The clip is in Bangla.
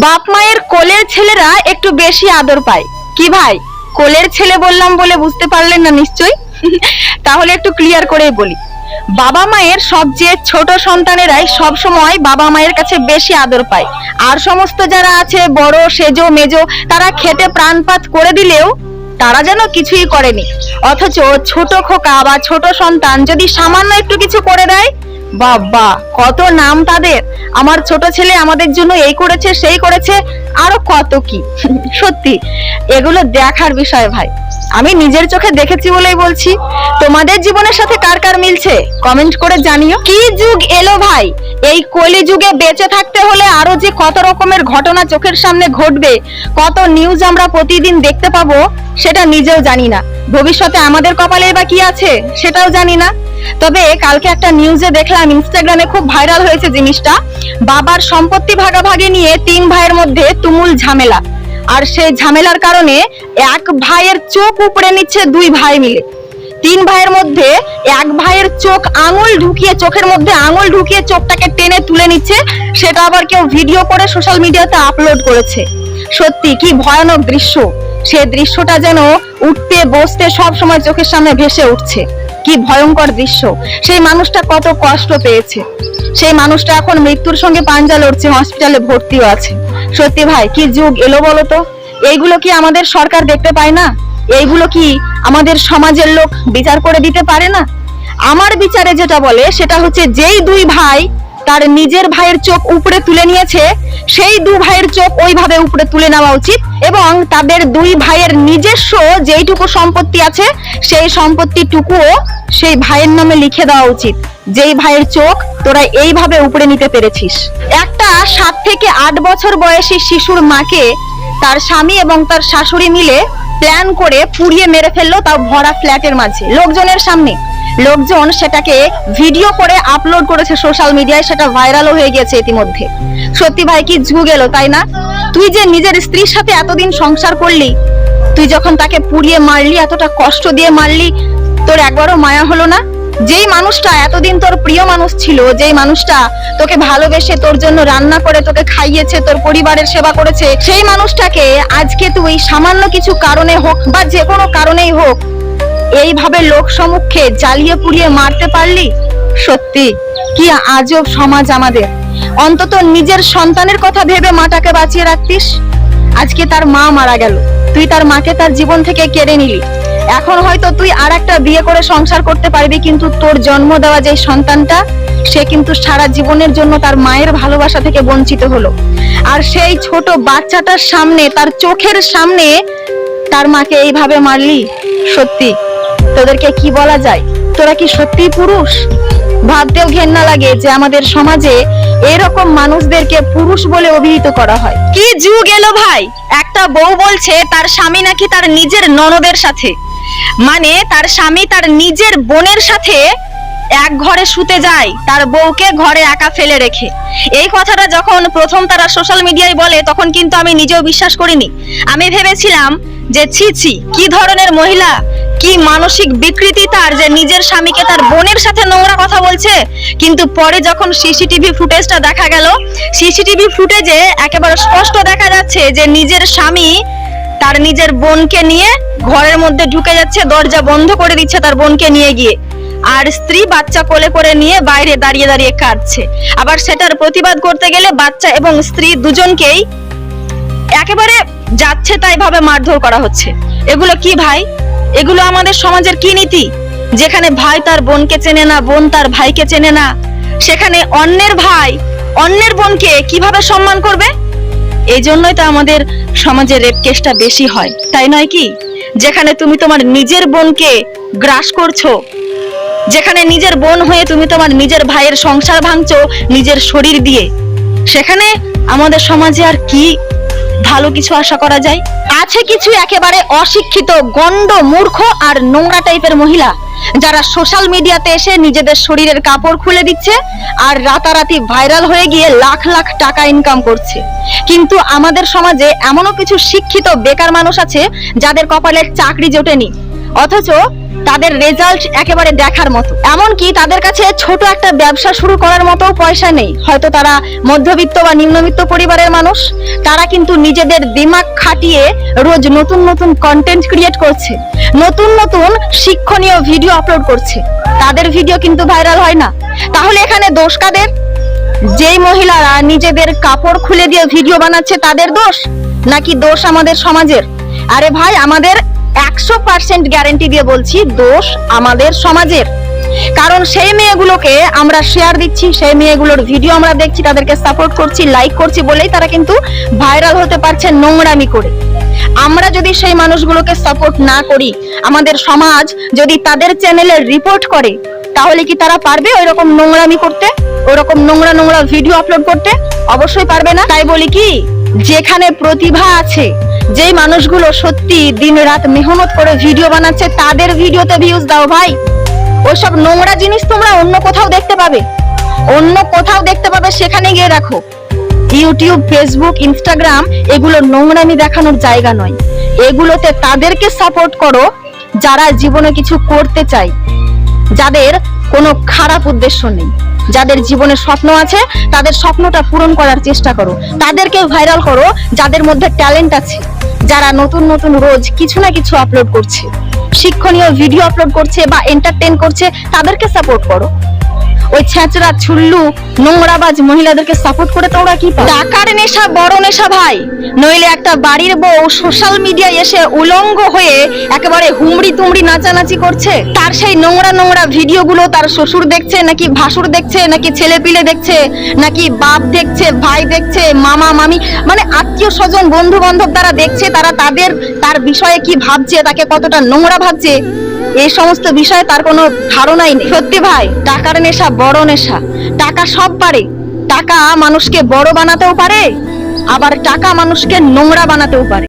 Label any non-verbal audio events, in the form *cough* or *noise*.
বাপ মায়ের কোলের ছেলেরা একটু বেশি আদর পায়। কি ভাই? কোলের ছেলে বললাম বলে বুঝতে পারলেন না নিশ্চয়ই? *laughs* তাহলে একটু ক্লিয়ার করেই বলি। বাবা মায়ের সবচেয়ে ছোট সন্তানেরাই সব সময় বাবা মায়ের কাছে বেশি আদর পায়। আর সমস্ত যারা আছে, বড়, সেজো, মেজো, তারা খেতে প্রাণপাত করে দিলেও তারা যেন কিছুই করেনি। অথচ ছোট খোকা বা ছোট সন্তান যদি সামান্য একটু কিছু করে দেয় বাবা, কত নাম তাদের? আমার ছোট ছেলে আমাদের জন্য এই করেছে, সেই করেছে, আরও কত কি? সত্যি, এগুলো দেখার বিষয় ভাই। আমি নিজের চোখে দেখেছি বলেই বলছি। তোমাদের জীবনের সাথে কার কার মিলছে? কমেন্ট করে জানিও। কি যুগ এলো ভাই? এই কলি যুগে বেঁচে থাকতে হলে আরও যে কত রকমের ঘটনা চোখের সামনে ঘটবে, কত নিউজ আমরা প্রতিদিন দেখতে পাবো, সেটা নিজেও জানি না। ভবিষ্যতে আমাদের কপালে বা কি আছে, সেটাও জানি না। তবে কালকে একটা নিউজে দেখলাম ইনস্টাগ্রামে খুব ভাইরাল হয়েছে জিনিসটা। বাবার সম্পত্তি ভাগাভাগি নিয়ে তিন ভাইয়ের মধ্যে তুমুল ঝামেলা। আর সেই ঝামেলার কারণে এক ভাইয়ের চোখ উপড়ে নিচ্ছে দুই ভাই মিলে। তিন ভাইয়ের মধ্যে এক ভাইয়ের চোখ আঙুল ঢুকিয়ে, চোখের মধ্যে আঙুল ঢুকিয়ে চোখটাকে টেনে তুলে নিচ্ছে। সেটা আবার কেউ ভিডিও করে সোশ্যাল মিডিয়াতে আপলোড করেছে। সত্যি, কি ভয়ানক দৃশ্য। সে দৃশ্যটা যেন উঠতে, বসতে সব সময় চোখের সামনে ভেসে উঠছে। কি ভয়ঙ্কর দৃশ্য। সেই মানুষটা কত কষ্ট পেয়েছে। সেই মানুষটা এখন মৃত্যুর সঙ্গে পাঞ্জা লড়ছে, হসপিটালে ভর্তিও আছে। সত্যি ভাই, কি যুগ এলো বলো তো? এইগুলো কি আমাদের সরকার দেখতে পায় না? এইগুলো কি আমাদের সমাজের লোক বিচার করে দিতে পারে না? আমার বিচারে যেটা বলে, সেটা হচ্ছে যেই দুই ভাই তার নিজের ভাইয়ের চোখ উপরে তুলে নিয়েছে, সেই দু ভাইয়ের চোখ ওইভাবে উপরে তুলে নেওয়া উচিত এবং তাদের দুই ভাইয়ের নিজস্ব যেইটুকু সম্পত্তি আছে, সেই সম্পত্তিটুকুও সেই ভাইয়ের নামে লিখে দেওয়া উচিত। যেই ভাইয়ের চোখ তোরা এইভাবে উপরে নিতে পেরেছিস। একটা সাত থেকে আট বছর বয়সী শিশুর মাকে তার স্বামী এবং তার শাশুড়ি মিলে প্ল্যান করে পুড়িয়ে মেরে ফেলল তাও ভরা ফ্ল্যাটের মাঝে। লোকজনের সামনে লোকজন সেটাকে ভিডিও করে আপলোড করেছে সোশ্যাল মিডিয়ায় সেটা ভাইরালও হয়ে গেছে ইতিমধ্যে। সত্যি ভাই, কি যুগ এলো, তাই না? তুই যে নিজের স্ত্রীর সাথে এতদিন সংসার করলি, তুই যখন তাকে পুড়িয়ে মারলি, এতটা কষ্ট দিয়ে মারলি, তোর একবারও মায়া হলো না? যেই মানুষটা এতদিন তোর প্রিয় মানুষ ছিল, যেই মানুষটা তোকে ভালোবেসে তোর জন্য রান্না করে, তোকে খাইয়েছে, তোর পরিবারের সেবা করেছে, সেই মানুষটাকে আজকে তুই সামান্য কিছু কারণে হোক বা যে কোনো কারণেই হোক এইভাবে লোক সম্মুখে জ্বালিয়ে পুড়িয়ে মারতে পারলি? সত্যি, কি আজব সমাজ আমাদের। অন্তত নিজের সন্তানের কথা ভেবে মাটাকে বাঁচিয়ে রাখতিস। আজকে তার মা মারা গেল। তুই তার মাকে তার জীবন থেকে কেড়ে নিলি। এখন হয়তো তুই আর একটা বিয়ে করে সংসার করতে পারবি, কিন্তু তোর জন্ম দেওয়া যে সন্তানটা, সে কিন্তু সারা জীবনের জন্য তার মায়ের ভালোবাসা থেকে বঞ্চিত হলো। আর সেই ছোট বাচ্চাটার সামনে, তার চোখের সামনে তার মাকে এইভাবে মারলি? সত্যি তোদেরকে কি বলা যায়? তোরা কি সত্যি পুরুষ? ভাবতেও ঘেন্না লাগে যে আমাদের সমাজে এরকম মানুষদেরকে পুরুষ বলে অভিহিত করা হয়। কি যুগ এলো ভাই? একটা বউ বলছে, তার স্বামী নাকি তার নিজের ননদের সাথে। মানে তার স্বামী তার নিজের বোনের সাথে এক ঘরে শুতে যায়, তার বউকে ঘরে একা ফেলে রেখে। এই কথাটা যখন প্রথম তারা সোশ্যাল মিডিয়ায় বলে, তখন কিন্তু আমি নিজেও বিশ্বাস করিনি। আমি ভেবেছিলাম যে, ছি ছি, কি ধরনের মহিলা, কি মানসিক বিকৃতি তার যে নিজের স্বামীকে তার বোনের সাথে নোংরা কথা বলছে। কিন্তু পরে যখন সিসিটিভি ফুটেজটা দেখা গেল, সিসিটিভি ফুটেজে একেবারে স্পষ্ট দেখা যাচ্ছে যে, নিজের স্বামী তার নিজের বোনকে নিয়ে ঘরের মধ্যে ঢুকে যাচ্ছে, দরজা বন্ধ করে দিচ্ছে তার বোনকে নিয়ে গিয়ে। আর স্ত্রী বাচ্চা কোলে করে নিয়ে বাইরে দাঁড়িয়ে দাঁড়িয়ে কাঁদছে। আবার সেটার প্রতিবাদ করতে গেলে বাচ্চা এবং স্ত্রী দুজনকেই একেবারে যাচ্ছে তাই ভাবে মারধর করা হচ্ছে। এগুলো কি ভাই? এগুলো আমাদের সমাজের কি নীতি? যেখানে ভাই তার বোনকে চেনে না, বোন তার ভাইকে চেনে না, সেখানে অন্যের ভাই, অন্যের বোনকে কীভাবে সম্মান করবে? এই জন্যই তো আমাদের সমাজে রেপ কেসটা বেশি হয়, তাই নয় কি? যেখানে তুমি তোমার নিজের বোনকে গ্রাস করছ যেখানে নিজের বোন হয়ে তুমি তোমার নিজের ভাইয়ের সংসার ভাঙছো, নিজের শরীর দিয়ে। সেখানে আমাদের সমাজে আর কি ভালো কিছু আশা করা যায়? আছে কিছু একেবারে অশিক্ষিত গন্ড মূর্খ আর নোংরা টাইপের মহিলা, যারা সোশ্যাল মিডিয়াতে এসে নিজেদের শরীরের কাপড় খুলে দিচ্ছে আর রাতারাতি ভাইরাল হয়ে গিয়ে লাখ লাখ টাকা ইনকাম করছে। কিন্তু আমাদের সমাজে এমনও কিছু শিক্ষিত বেকার মানুষ আছে যাদের কপালে চাকরি জোটেনি। অথচ তাদের রেজাল্ট একেবারে দেখার মতো। এমনকি তাদের কাছে ছোট একটা ব্যবসা শুরু করার মতো পয়সা নেই। হয়তো তারা মধ্যবিত্ত বা নিম্নবিত্ত পরিবারের মানুষ। তারা কিন্তু নিজেদের দিমাগ খাটিয়ে রোজ নতুন নতুন কন্টেন্ট ক্রিয়েট করছে। নতুন নতুন শিক্ষণীয় ভিডিও আপলোড করছে। তাদের ভিডিও কিন্তু ভাইরাল হয় না। তাহলে এখানে দোষ কাদের? যেই মহিলারা নিজেদের কাপড় খুলে দিয়ে ভিডিও বানাচ্ছে তাদের দোষ? নাকি দোষ আমাদের সমাজের? আরে ভাই, আমাদের একশো পার্সেন্ট গ্যারেন্টি দিয়ে বলছি দোষ আমাদের সমাজের। কারণ সেই মেয়েগুলোকে আমরা শেয়ার দিচ্ছি, সেই মেয়েগুলোর ভিডিও আমরা দেখছি, তাদেরকে সাপোর্ট করছি লাইক করছি বলেই তারা কিন্তু ভাইরাল হতে পারছে নোংরামি করে। আমরা যদি সেই মানুষগুলোকে সাপোর্ট না করি, আমাদের সমাজ যদি তাদের চ্যানেলে রিপোর্ট করে, তাহলে কি তারা পারবে ওই রকম নোংরামি করতে? ওরকম নোংরা নোংরা ভিডিও আপলোড করতে? অবশ্যই পারবে না। তাই বলি কি, যেখানে প্রতিভা আছে যেই মানুষগুলো সত্যি দিন রাত মেহনত করে ভিডিও বানাচ্ছে, তাদের ভিডিওতে ভিউজ দাও ভাই। ওইসব নোংরা জিনিস তোমরা অন্য কোথাও দেখতে পাবে। অন্য কোথাও দেখতে পাবে, সেখানে গিয়ে রাখো ইউটিউব ফেসবুক ইনস্টাগ্রাম এগুলো নোংরামি দেখানোর জায়গা নয়। এগুলোতে তাদেরকে সাপোর্ট করো, যারা জীবনে কিছু করতে চায়। যাদের কোনো খারাপ উদ্দেশ্য নেই। যাদের জীবনে স্বপ্ন আছে, তাদের স্বপ্নটা পূরণ করার চেষ্টা করো। তাদেরকে ভাইরাল করো, যাদের মধ্যে ট্যালেন্ট আছে। যারা নতুন নতুন রোজ কিছু না কিছু আপলোড করছে। শিক্ষণীয় ভিডিও আপলোড করছে বা এন্টারটেন করছে, তাদেরকে সাপোর্ট করো। ওই ছেঁচড়া ছুল্লু নোংরাবাজ মহিলাদেরকে সাপোর্ট করে তোমরা কি টাকার নেশা, বড় নেশা ভাই। নইলে একটা বাড়ির বউ সোশ্যাল মিডিয়ায় এসে উলঙ্গ হয়ে একেবারে হুমড়ি তুমড়ি নাচানাচি করছে। তার সেই নোংরা নোংরা ভিডিওগুলো তার শ্বশুর দেখছে, নাকি ভাসুর দেখছে, নাকি ছেলে পিলে দেখছে, নাকি বাপ দেখছে, ভাই দেখছে, মামা, মামি মানে আত্মীয় স্বজন বন্ধু বান্ধব তারা দেখছে, তারা তাদের, তার বিষয়ে কি ভাবছে, তাকে কতটা নোংরা ভাবছে? এই সমস্ত বিষয়ে তার কোনো ধারণাই নেই। সত্যি ভাই, টাকার নেশা বড় নেশা। টাকা সব পারে। টাকা মানুষকে বড় বানাতেও পারে, আবার টাকা মানুষকে নোংরা বানাতেও পারে।